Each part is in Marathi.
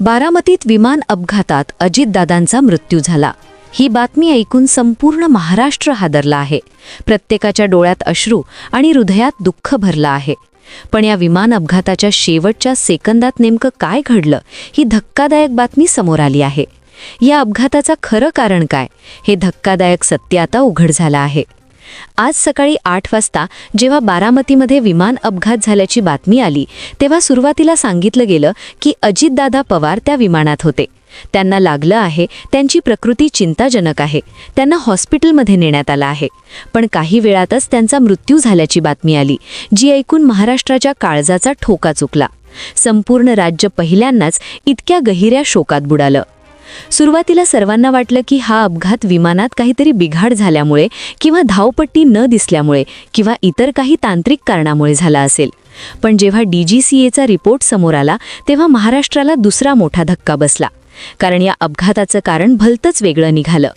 बारामतीत विमान अपघातात अजितदादांचा मृत्यू झाला. ही बातमी ऐकून संपूर्ण महाराष्ट्र हादरला आहे. प्रत्येकाच्या डोळ्यात अश्रू आणि हृदयात दुःख भरलं आहे. पण या विमान अपघाताच्या शेवटच्या सेकंदात नेमकं काय घडलं ही धक्कादायक बातमी समोर आली आहे. या अपघाताचं खरं कारण काय? हे धक्कादायक सत्य आता उघड झालं आहे. आज सकाळी आठ वाजता जेव्हा बारामतीमध्ये विमान अपघात झाल्याची बातमी आली तेव्हा सुरुवातीला सांगितलं गेलं की अजितदादा पवार त्या विमानात होते. त्यांना लागलं आहे त्यांची प्रकृती चिंताजनक आहे त्यांना हॉस्पिटलमध्ये नेण्यात आलं आहे. पण काही वेळातच त्यांचा मृत्यू झाल्याची बातमी आली जी ऐकून महाराष्ट्राच्या काळजाचा ठोका चुकला. संपूर्ण राज्य पहिल्यांदाच इतक्या गहिऱ्या शोकात बुडालं. सुरुवातीला सर्वांना वाटलं की हा अपघात विमानात काहीतरी बिघाड झाल्यामुळे किंवा धावपट्टी न दिसल्यामुळे किंवा इतर काही तांत्रिक कारणामुळे झाला असेल. पण जेव्हा डीजीसीएचा रिपोर्ट समोर आला तेव्हा महाराष्ट्राला दुसरा मोठा धक्का बसला. कारण या अपघाताचं कारण भलतंच वेगळं निघालं.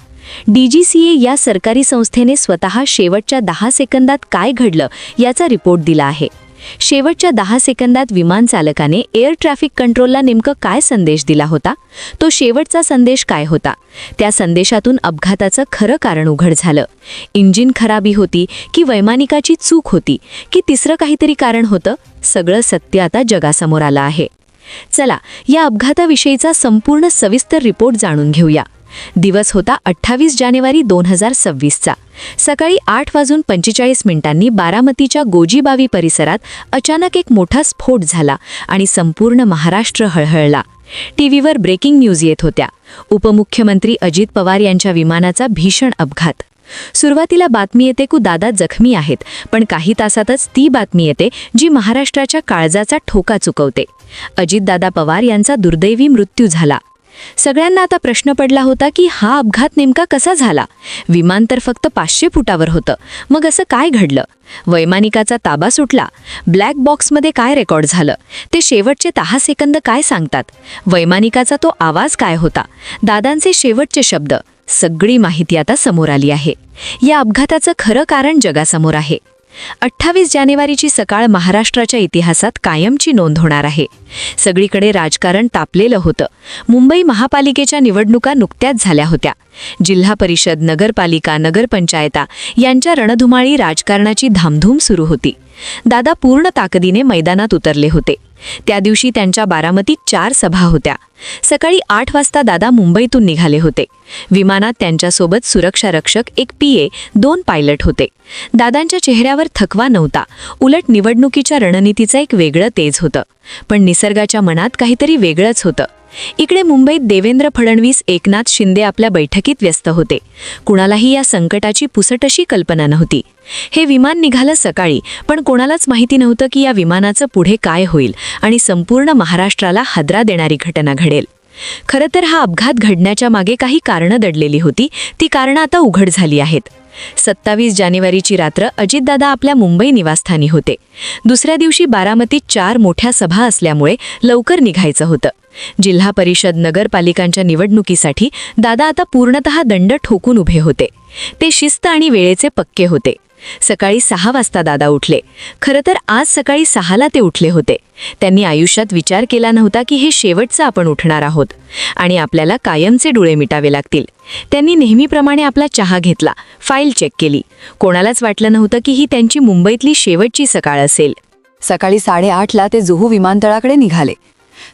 डीजीसीए या सरकारी संस्थेने स्वतः शेवटच्या दहा सेकंदात काय घडलं याचा रिपोर्ट दिला आहे. शेवटच्या दहा सेकंदात विमान चालकाने एअर ट्रॅफिक कंट्रोलला नेमकं काय संदेश दिला होता? तो शेवटचा संदेश काय होता? त्या संदेशातून अपघाताचं खरं कारण उघड झालं. इंजिन खराबी होती की वैमानिकाची चूक होती? की तिसरं काहीतरी कारण होतं? सगळं सत्य आता जगासमोर आलं आहे. चला या अपघाताविषयीचा संपूर्ण सविस्तर रिपोर्ट जाणून घेऊया. दिवस होता अठ्ठावीस जानेवारी दोन हजार सव्वीसचा. सकाळी आठ वाजून पंचेचाळीस मिनिटांनी बारामतीच्या गोजीबावी परिसरात अचानक एक मोठा स्फोट झाला आणि संपूर्ण महाराष्ट्र हळहळला. टीव्हीवर ब्रेकिंग न्यूज येत होत्या. उपमुख्यमंत्री अजित पवार यांच्या विमानाचा भीषण अपघात. सुरुवातीला बातमी येते कु दादा जखमी आहेत पण काही तासातच ती बातमी येते जी महाराष्ट्राच्या काळजाचा ठोका चुकवते. अजितदादा पवार यांचा दुर्दैवी मृत्यू झाला. सगळ्यांना आता प्रश्न पडला होता की हा अपघात नेमका कसा झाला? विमान तर फक्त पाचशे फुटावर होतं. मग असं काय घडलं? वैमानिकाचा ताबा सुटला. ब्लॅक बॉक्समध्ये काय रेकॉर्ड झालं? ते शेवटचे दहा सेकंद काय सांगतात? वैमानिकाचा तो आवाज काय होता? दादांचे शेवटचे शब्द. सगळी माहिती आता समोर आली आहे. या अपघाताचं खरं कारण जगासमोर आहे. अठ्ठावीस जानेवारीची सकाळ महाराष्ट्राच्या इतिहासात कायमची नोंद होणार आहे. सगळीकडे राजकारण तापलेलं होतं. मुंबई महापालिकेच्या निवडणुका नुकत्याच झाल्या होत्या. जिल्हा परिषद नगरपालिका नगरपंचायता यांच्या रणधुमाळी राजकारणाची धामधूम सुरू होती. दादा पूर्ण ताकदीने मैदानात उतरले होते. त्या दिवशी त्यांच्या बारामतीत चार सभा होत्या. सकाळी आठ वाजता दादा मुंबईतून निघाले होते. विमानात त्यांच्यासोबत सुरक्षा रक्षक एक पीए दोन पायलट होते. दादांच्या चेहऱ्यावर थकवा नव्हता. उलट निवडणुकीच्या रणनीतीचं एक वेगळं तेज होतं. पण निसर्गाच्या मनात काहीतरी वेगळंच होतं. इकडे मुंबईत देवेंद्र फडणवीस एकनाथ शिंदे आपल्या बैठकीत व्यस्त होते. कुणालाही या संकटाची पुसटशी कल्पना नव्हती. हे विमान निघालं सकाळी पण कोणालाच माहिती नव्हतं की या विमानाचं पुढे काय होईल आणि संपूर्ण महाराष्ट्राला हादरा देणारी घटना घडेल. खरं तर हा अपघात घडण्याच्या मागे काही कारणं दडलेली होती. ती कारणं आता उघड झाली आहेत. सत्तावीस जानेवारीची रात्र अजितदादा आपल्या मुंबई निवासस्थानी होते. दुसऱ्या दिवशी बारामतीत चार मोठ्या सभा असल्यामुळे लवकर निघायचं होतं. जिल्हा परिषद नगरपालिकांच्या निवडणुकीसाठी दादा आता पूर्णतः दंड ठोकून उभे होते. ते शिस्त आणि वेळेचे पक्के होते. सकाळी सहा वाजता दादा उठले. खरं तर आज सकाळी सहाला ते उठले होते. त्यांनी आयुष्यात विचार केला नव्हता की हे शेवटचं आपण उठणार आहोत. आणि आपल्याला कायमचे डोळे मिटावे लागतील. त्यांनी नेहमीप्रमाणे आपला चहा घेतला. फाईल चेक केली. कोणालाच वाटलं नव्हतं की ही त्यांची मुंबईतली शेवटची सकाळ असेल. सकाळी साडेआठला ते जुहू विमानतळाकडे निघाले.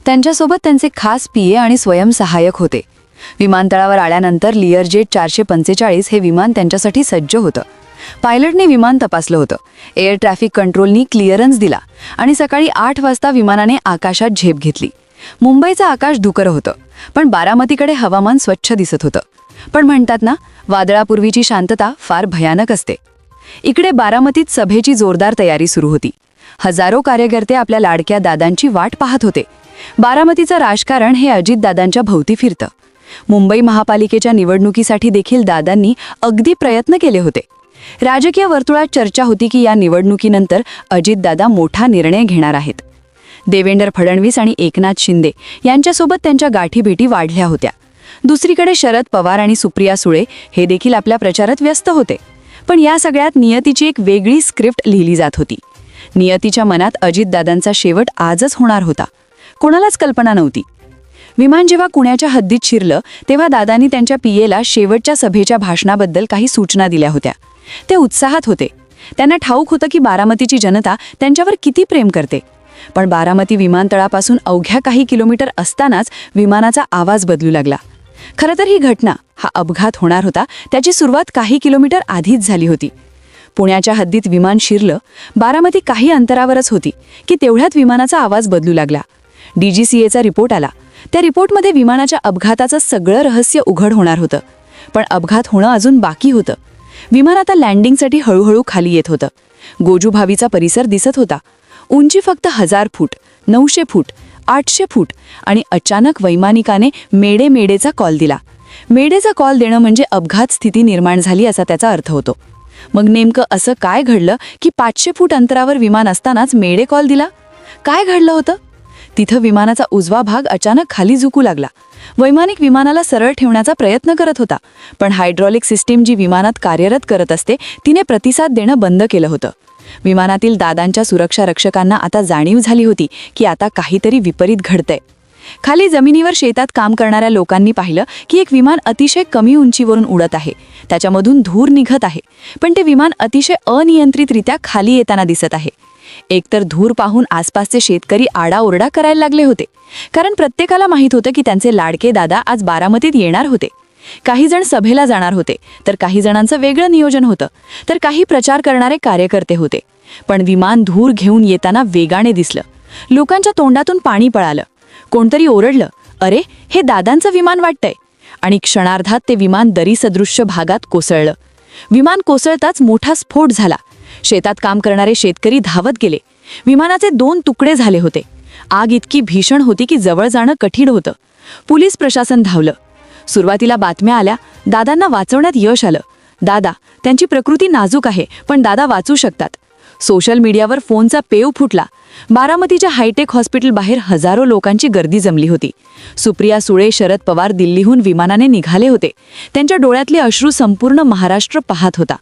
त्यांच्यासोबत त्यांचे खास पीए आणि स्वयंसहाय्यक होते. विमानतळावर आल्यानंतर लिअरजेट चारशे पंचेचाळीस हे विमान त्यांच्यासाठी सज्ज होतं. पायलटने विमान तपासलं होतं. एअर ट्रॅफिक कंट्रोलनी क्लिअरन्स दिला आणि सकाळी आठ वाजता विमानाने आकाशात झेप घेतली. मुंबईचं आकाश धुकर होतं पण बारामतीकडे हवामान स्वच्छ दिसत होतं. पण म्हणतात ना वादळापूर्वीची शांतता फार भयानक असते. इकडे बारामतीत सभेची जोरदार तयारी सुरू होती. हजारो कार्यकर्ते आपल्या लाडक्या दादांची वाट पाहत होते. बारामतीचं राजकारण हे अजितदादांच्या भोवती फिरतं. मुंबई महापालिकेच्या निवडणुकीसाठी देखील दादांनी अगदी प्रयत्न केले होते. राजकीय वर्तुळात चर्चा होती की या निवडणुकीनंतर अजितदादा मोठा निर्णय घेणार आहेत. देवेंद्र फडणवीस आणि एकनाथ शिंदे यांच्यासोबत त्यांच्या गाठीभेटी वाढल्या होत्या. दुसरीकडे शरद पवार आणि सुप्रिया सुळे हे देखील आपल्या प्रचारात व्यस्त होते. पण या सगळ्यात नियतीची एक वेगळी स्क्रिप्ट लिहिली जात होती. नियतीच्या मनात अजितदादांचा शेवट आजच होणार होता. कोणालाच कल्पना नव्हती. विमान जेव्हा कुण्याच्या हद्दीत शिरलं तेव्हा दादांनी त्यांच्या पीएला शेवटच्या सभेच्या भाषणाबद्दल काही सूचना दिल्या होत्या. ते उत्साहात होते. त्यांना ठाऊक होतं की बारामतीची जनता त्यांच्यावर किती प्रेम करते. पण बारामती विमानतळापासून अवघ्या काही किलोमीटर असतानाच विमानाचा आवाज बदलू लागला. खरं तर ही घटना हा अपघात होणार होता त्याची सुरुवात काही किलोमीटर आधीच झाली होती. पुण्याच्या हद्दीत विमान शिरलं बारामती काही अंतरावरच होती की तेवढ्यात विमानाचा आवाज बदलू लागला. डीजीसीएचा रिपोर्ट आला. त्या रिपोर्टमध्ये विमानाच्या अपघाताचं सगळं रहस्य उघड होणार होतं. पण अपघात होणं अजून बाकी होतं. विमान आता लँडिंगसाठी हळूहळू खाली येत होतं. गोजू भावीचा परिसर दिसत होता. उंची फक्त हजार फूट नऊशे फूट आठशे फूट आणि अचानक वैमानिकाने मेडे मेडेचा कॉल दिला. मेडेचा कॉल देणं म्हणजे अपघात स्थिती निर्माण झाली असा त्याचा अर्थ होतो. मग नेमकं असं काय घडलं की पाचशे फूट अंतरावर विमान असतानाच मेडे कॉल दिला? काय घडलं होतं? तिथं विमानाचा उजवा भाग अचानक खाली झुकू लागला. वैमानिक विमानाला सरळ ठेवण्याचा प्रयत्न करत होता पण हायड्रॉलिक सिस्टीम जी विमानात कार्यरत करत असते तिने प्रतिसाद देणं बंद केलं होतं. विमानातील दादांच्या सुरक्षा रक्षकांना आता जाणीव झाली होती की आता काहीतरी विपरीत घडतंय. खाली जमिनीवर शेतात काम करणाऱ्या लोकांनी पाहिलं की एक विमान अतिशय कमी उंचीवरून उडत आहे. त्याच्यामधून धूर निघत आहे पण ते विमान अतिशय अनियंत्रितरित्या खाली येताना दिसत आहे. एकतर धूर पाहून आसपासचे शेतकरी आडाओरडा करायला लागले होते. कारण प्रत्येकाला माहीत होतं की त्यांचे लाडके दादा आज बारामतीत येणार होते. काही जण सभेला जाणार होते तर काही जणांचं वेगळं नियोजन होतं तर काही प्रचार करणारे कार्यकर्ते होते. पण विमान धूर घेऊन येताना वेगाने दिसलं. लोकांच्या तोंडातून पाणी पळालं. कोणतरी ओरडलं अरे हे दादांचं विमान वाटतंय. आणि क्षणार्धात ते विमान दरीसदृश्य भागात कोसळलं. विमान कोसळताच मोठा स्फोट झाला. शेतात काम करणारे शेतकरी धावत गेले. विमानाचे दोन तुकडे झाले होते. आग इतकी भीषण होती की जवळ जाणं कठीण होतं. पोलीस प्रशासन धावलं. सुरुवातीला बातम्या आल्या दादांना वाचवण्यात यश आलं. दादा त्यांची प्रकृती नाजूक आहे पण दादा वाचू शकतात. सोशल मीडियावर फोनचा पेव फुटला. बारामतीच्या हायटेक हॉस्पिटल बाहेर हजारो लोकांची गर्दी जमली होती. सुप्रिया सुळे शरद पवार दिल्लीहून विमानाने निघाले होते. त्यांच्या डोळ्यातले अश्रू संपूर्ण महाराष्ट्र पाहत होता.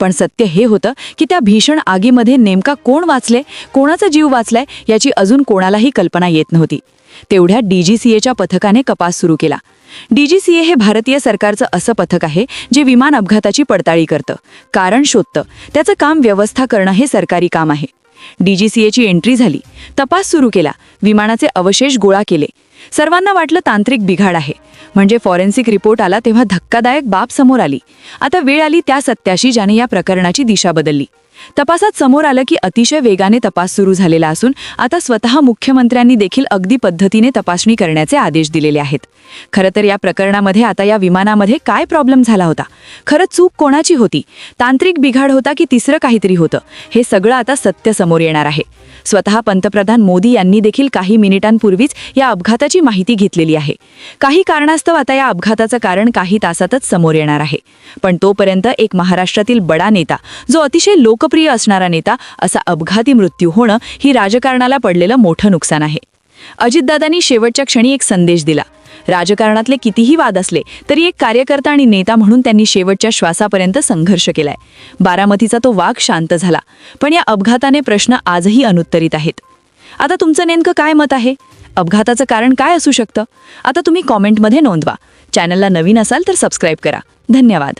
पण सत्य हे होतं की त्या भीषण आगीमध्ये नेमका कोण वाचले कोणाचा जीव वाचलाय याची अजून कोणालाही कल्पना येत नव्हती. तेवढ्या डीजीसीएच्या पथकाने कपास सुरू केला. डीजीसीए हे भारतीय सरकारचं असं पथक आहे जे विमान अपघाताची पडताळी करतं कारण शोधतं. त्याचं काम व्यवस्था करणं हे सरकारी काम आहे. डीजीसीएची एंट्री झाली. तपास सुरू केला. विमानाचे अवशेष गोळा केले. सर्वांना वाटलं तांत्रिक बिघाड आहे. म्हणजे फॉरेन्सिक रिपोर्ट आला तेव्हा धक्कादायक बाब समोर आली. आता वेळ आली त्या सत्याशी ज्याने या प्रकरणाची दिशा बदलली. तपासात समोर आलं की अतिशय वेगाने तपास सुरू झालेला असून आता स्वतः मुख्यमंत्र्यांनी देखील अगदी पद्धतीने तपासणी करण्याचे आदेश दिलेले आहेत. खरं तर या प्रकरणामध्ये आता या विमानामध्ये काय प्रॉब्लेम झाला होता? खरं चूक कोणाची होती? तांत्रिक बिघाड होता की तिसरं काहीतरी होतं? हे सगळं आता सत्य समोर येणार आहे. स्वतः पंतप्रधान मोदी यांनी देखील काही मिनिटांपूर्वीच या अपघाताची माहिती घेतलेली आहे. काही कारणास्तव आता या अपघाताचं कारण काही तासातच समोर येणार आहे. पण तोपर्यंत एक महाराष्ट्रातील बडा नेता जो अतिशय लोकप्रिय असणारा नेता असा अपघाती मृत्यू होणं ही राजकारणाला पडलेलं मोठं नुकसान आहे. अजितदादांनी शेवटच्या क्षणी एक संदेश दिला राजकारणातले कितीही वाद असले तरी एक कार्यकर्ता आणि नेता म्हणून त्यांनी शेवटच्या श्वासापर्यंत संघर्ष केलाय. बारामतीचा तो वाघ शांत झाला पण या अपघाताने प्रश्न आजही अनुत्तरित आहेत. आता तुमचं नेमकं काय मत आहे? अपघाताचं कारण काय असू शकतं? आता तुम्ही कॉमेंटमध्ये नोंदवा. चॅनलला नवीन असाल तर सबस्क्राईब करा. धन्यवाद.